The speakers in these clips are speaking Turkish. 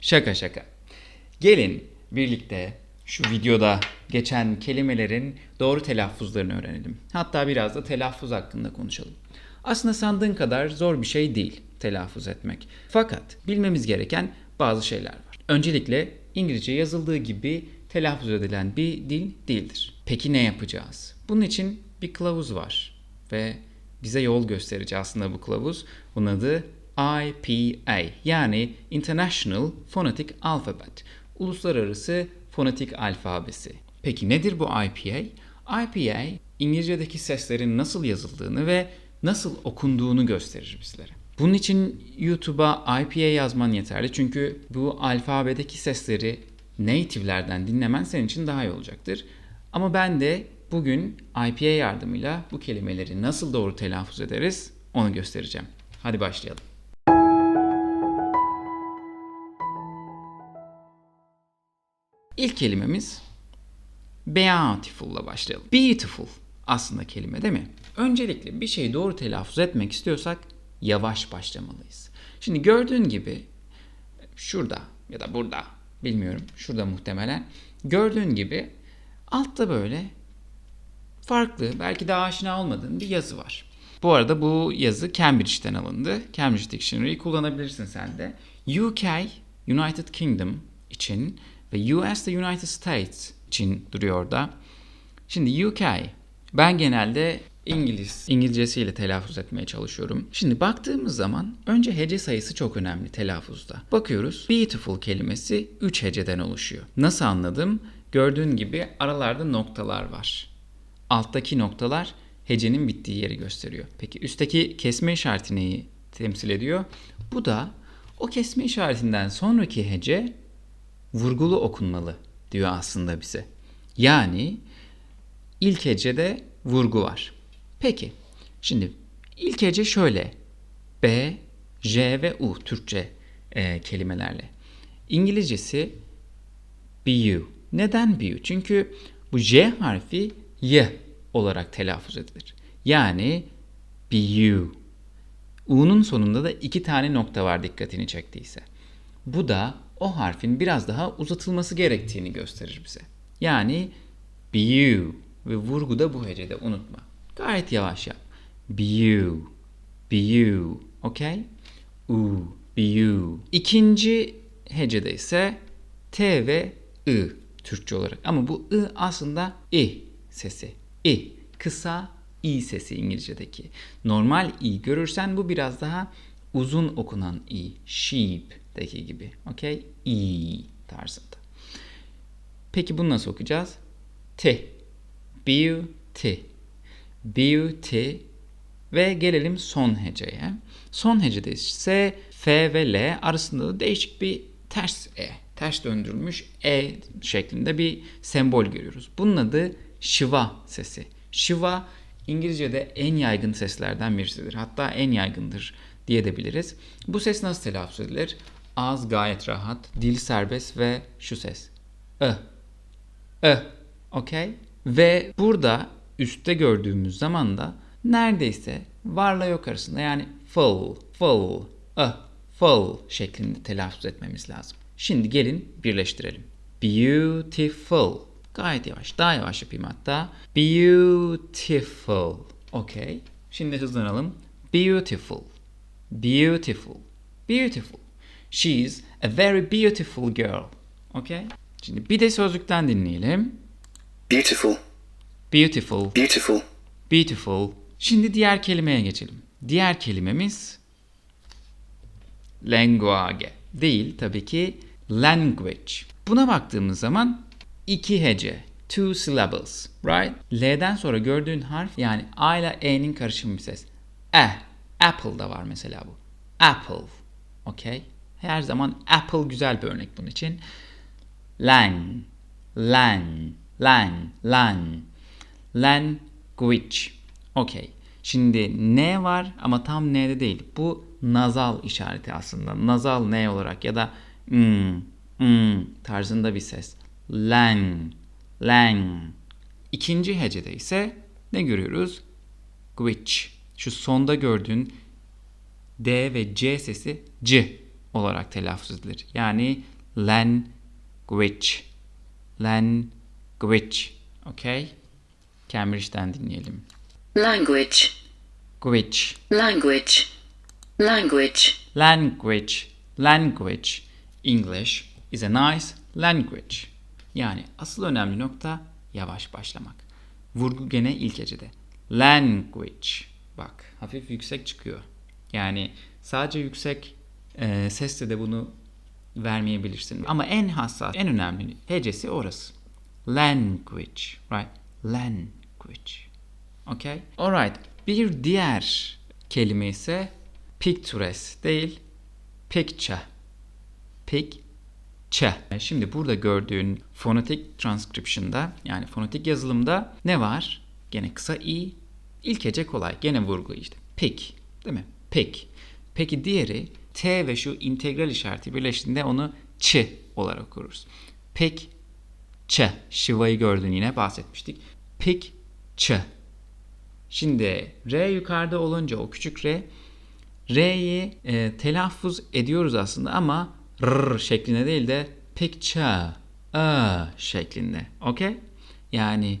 Şaka şaka. Gelin birlikte şu videoda geçen kelimelerin doğru telaffuzlarını öğrenelim. Hatta biraz da telaffuz hakkında konuşalım. Aslında sandığın kadar zor bir şey değil telaffuz etmek. Fakat bilmemiz gereken bazı şeyler var. Öncelikle İngilizce yazıldığı gibi telaffuz edilen bir dil değildir. Peki ne yapacağız? Bunun için bir kılavuz var ve bize yol gösterici aslında bu kılavuz. Bunun adı IPA yani International Phonetic Alphabet. Uluslararası Fonetik Alfabesi. Peki nedir bu IPA? IPA İngilizce'deki seslerin nasıl yazıldığını ve nasıl okunduğunu gösterir bizlere. Bunun için YouTube'a IPA yazman yeterli çünkü bu alfabedeki sesleri native'lerden dinlemen senin için daha iyi olacaktır. Ama ben de bugün IPA yardımıyla bu kelimeleri nasıl doğru telaffuz ederiz onu göstereceğim. Hadi başlayalım. İlk kelimemiz beautiful'la başlayalım. Beautiful aslında kelime değil mi? Öncelikle bir şeyi doğru telaffuz etmek istiyorsak yavaş başlamalıyız. Şimdi gördüğün gibi şurada ya da burada bilmiyorum şurada muhtemelen gördüğün gibi altta böyle farklı belki de aşina olmadığın bir yazı var. Bu arada bu yazı Cambridge'den alındı. Cambridge Dictionary'i kullanabilirsin sen de. UK, United Kingdom için ve US de United States için duruyor da. Şimdi UK, ben genelde İngiliz, İngilizcesiyle telaffuz etmeye çalışıyorum. Şimdi baktığımız zaman önce hece sayısı çok önemli telaffuzda. Bakıyoruz beautiful kelimesi 3 heceden oluşuyor. Nasıl anladım? Gördüğün gibi aralarda noktalar var. Alttaki noktalar hecenin bittiği yeri gösteriyor. Peki üstteki kesme işareti neyi temsil ediyor? Bu da o kesme işaretinden sonraki hece vurgulu okunmalı diyor aslında bize. Yani ilk hecede vurgu var. Peki şimdi ilk hece şöyle. B, J ve U Türkçe e, kelimelerle. İngilizcesi bu. Neden bu? Çünkü bu J harfi Y olarak telaffuz edilir. Yani bu. U'nun sonunda da iki tane nokta var dikkatini çektiyse. Bu da o harfin biraz daha uzatılması gerektiğini gösterir bize. Yani bu ve vurgu da bu hecede unutma. Gayet yavaş yap. Bu, bu, okey? U, bu. İkinci hecede ise T ve I Türkçe olarak. Ama bu I aslında I sesi. I. Kısa I sesi İngilizce'deki. Normal I görürsen bu biraz daha uzun okunan I. Sheep'deki gibi. Okey? I tarzında. Peki bunu nasıl okuyacağız? T. Beauty. Beauty. Ve gelelim son heceye. Son hecede ise F ve L arasında da değişik bir ters E. Ters döndürülmüş E şeklinde bir sembol görüyoruz. Bunun adı Shiva sesi. Shiva İngilizce'de en yaygın seslerden birisidir. Hatta en yaygındır diyebiliriz. Bu ses nasıl telaffuz edilir? Ağız gayet rahat, dil serbest ve şu ses. Ö. Ö. Okey? Ve burada üstte gördüğümüz zaman da neredeyse varla yok arasında yani full, full, ö, full şeklinde telaffuz etmemiz lazım. Şimdi gelin birleştirelim. Beautiful. Gayet yavaş. Daha yavaş yapayım hatta. Beautiful. Okay. Şimdi hızlanalım. Beautiful. Beautiful. Beautiful. She's a very beautiful girl. Okay. Şimdi bir de sözlükten dinleyelim. Beautiful. Beautiful. Beautiful. Beautiful. Şimdi diğer kelimeye geçelim. Diğer kelimemiz language değil tabii ki language. Buna baktığımız zaman iki hece. Two syllables. Right? L'den sonra gördüğün harf yani A ile E'nin karışımı bir ses. E. Apple da var mesela bu. Apple. Okay? Her zaman Apple güzel bir örnek bunun için. Lang. Lang. Lang. Lang. Language. Okay. Şimdi N var ama tam N'de değil. Bu nazal işareti aslında. Nazal N olarak ya da mm, mm tarzında bir ses. Lang. Lang. İkinci hecede ise ne görüyoruz? Which. Şu sonda gördüğün D ve C sesi C olarak telaffuz edilir. Yani language. Language. Okay? Cambridge'den dinleyelim. language, Language. language, language, Language. Language. English is a nice language. Yani asıl önemli nokta yavaş başlamak. Vurgu gene ilk hecede. Language. Bak hafif yüksek çıkıyor. Yani sadece yüksek e, sesle de bunu vermeyebilirsin. Ama en hassas, en önemli hecesi orası. Language. Right? Language. Okay? Alright. Bir diğer kelime ise picturesque değil, picture. Picture. Şimdi burada gördüğün fonetik transcription'da yani fonetik yazılımda ne var? Gene kısa i. İlk hece kolay. Gene vurgu işte. Pick. Değil mi? Pick. Peki diğeri T ve şu integral işareti birleştiğinde onu ç olarak okuruz. Pick ç. Şivayı gördün yine bahsetmiştik. Pick ç. Şimdi R yukarıda olunca o küçük R R'yi e, telaffuz ediyoruz aslında ama R şeklinde değil de picture a şeklinde. Okey? Yani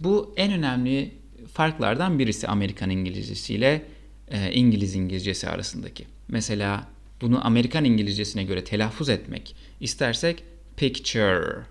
bu en önemli farklardan birisi Amerikan İngilizcesiyle e, İngiliz İngilizcesi arasındaki. Mesela bunu Amerikan İngilizcesine göre telaffuz etmek istersek picture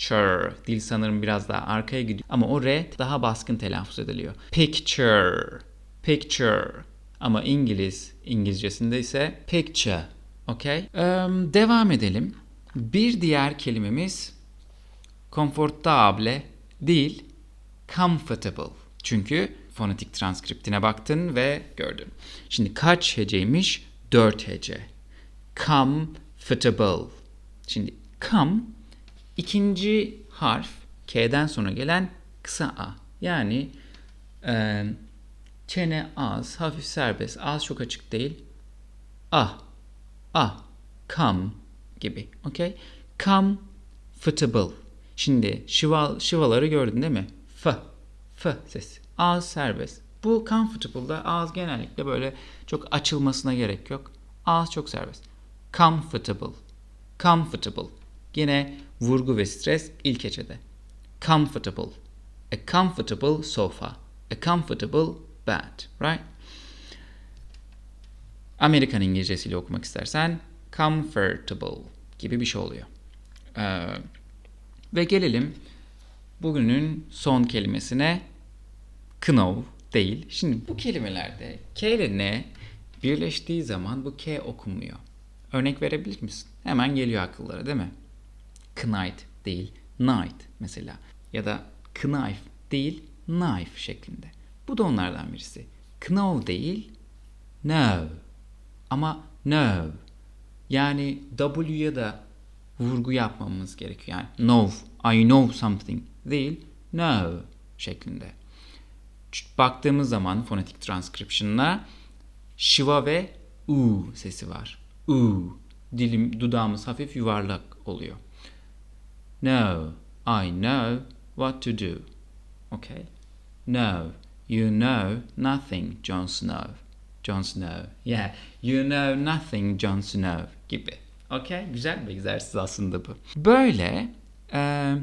Chur. Dil sanırım biraz daha arkaya gidiyor. Ama o R daha baskın telaffuz ediliyor. Picture. Picture. Ama İngiliz İngilizcesinde ise picture. Okay? Eee, devam edelim. Bir diğer kelimemiz confortable değil, comfortable. Çünkü fonetik transkriptine baktın ve gördün. Şimdi kaç heceymiş? Dört hece. Comfortable. Şimdi come ikinci harf K'den sonra gelen kısa A. Yani e, çene az, hafif serbest, az çok açık değil. Ah, ah, come gibi. Okay? Comfortable. Şimdi şival, şivaları gördün değil mi? F, F sesi. Ağız serbest. Bu comfortable'da ağız genellikle böyle çok açılmasına gerek yok. Ağız çok serbest. Comfortable. Comfortable. Yine vurgu ve stres ilk hecede. Comfortable. A comfortable sofa. A comfortable bed. Right? Amerikan İngilizcesiyle okumak istersen comfortable gibi bir şey oluyor. Ee, ve gelelim bugünün son kelimesine know değil. Şimdi bu kelimelerde K ile N birleştiği zaman bu K okunmuyor. Örnek verebilir misin? Hemen geliyor akıllara değil mi? Knight değil, night mesela. Ya da knife değil, knife şeklinde. Bu da onlardan birisi. Know değil, know. Ama know. Yani W'ya da vurgu yapmamız gerekiyor. Yani know, I know something değil, know şeklinde. Baktığımız zaman fonetik transcription'la şiva ve u sesi var. U. Dilim, dudağımız hafif yuvarlak oluyor. No, I know what to do. Okay. No, you know nothing, Jon Snow. Jon Snow. Yeah, you know nothing, Jon Snow gibi. Okay, güzel bir egzersiz aslında bu. Böyle e,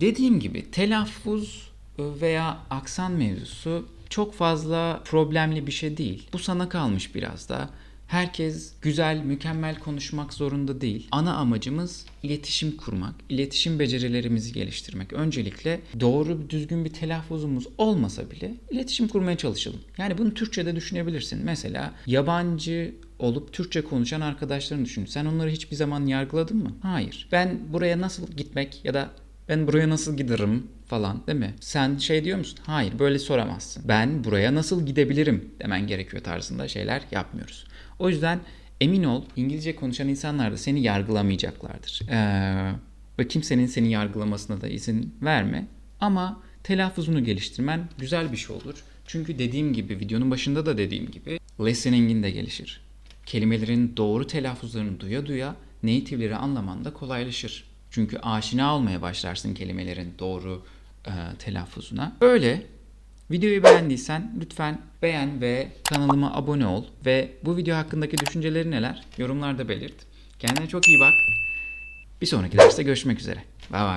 dediğim gibi telaffuz veya aksan mevzusu çok fazla problemli bir şey değil. Bu sana kalmış biraz da. Herkes güzel, mükemmel konuşmak zorunda değil. Ana amacımız iletişim kurmak, iletişim becerilerimizi geliştirmek. Öncelikle doğru, düzgün bir telaffuzumuz olmasa bile iletişim kurmaya çalışalım. Yani bunu Türkçe'de düşünebilirsin. Mesela yabancı olup Türkçe konuşan arkadaşlarını düşün. Sen onları hiçbir zaman yargıladın mı? Hayır. Ben buraya nasıl gitmek ya da ben buraya nasıl giderim falan değil mi? Sen şey diyor musun? Hayır böyle soramazsın. Ben buraya nasıl gidebilirim demen gerekiyor tarzında şeyler yapmıyoruz. O yüzden emin ol İngilizce konuşan insanlar da seni yargılamayacaklardır. Ee, ve kimsenin seni yargılamasına da izin verme. Ama telaffuzunu geliştirmen güzel bir şey olur. Çünkü dediğim gibi videonun başında da dediğim gibi listening'in de gelişir. Kelimelerin doğru telaffuzlarını duya duya native'leri anlaman da kolaylaşır. Çünkü aşina olmaya başlarsın kelimelerin doğru e, telaffuzuna. Böyle Videoyu beğendiysen lütfen beğen ve kanalıma abone ol ve bu video hakkındaki düşünceleri neler yorumlarda belirt. Kendine çok iyi bak. Bir sonraki derste görüşmek üzere. Bay bay.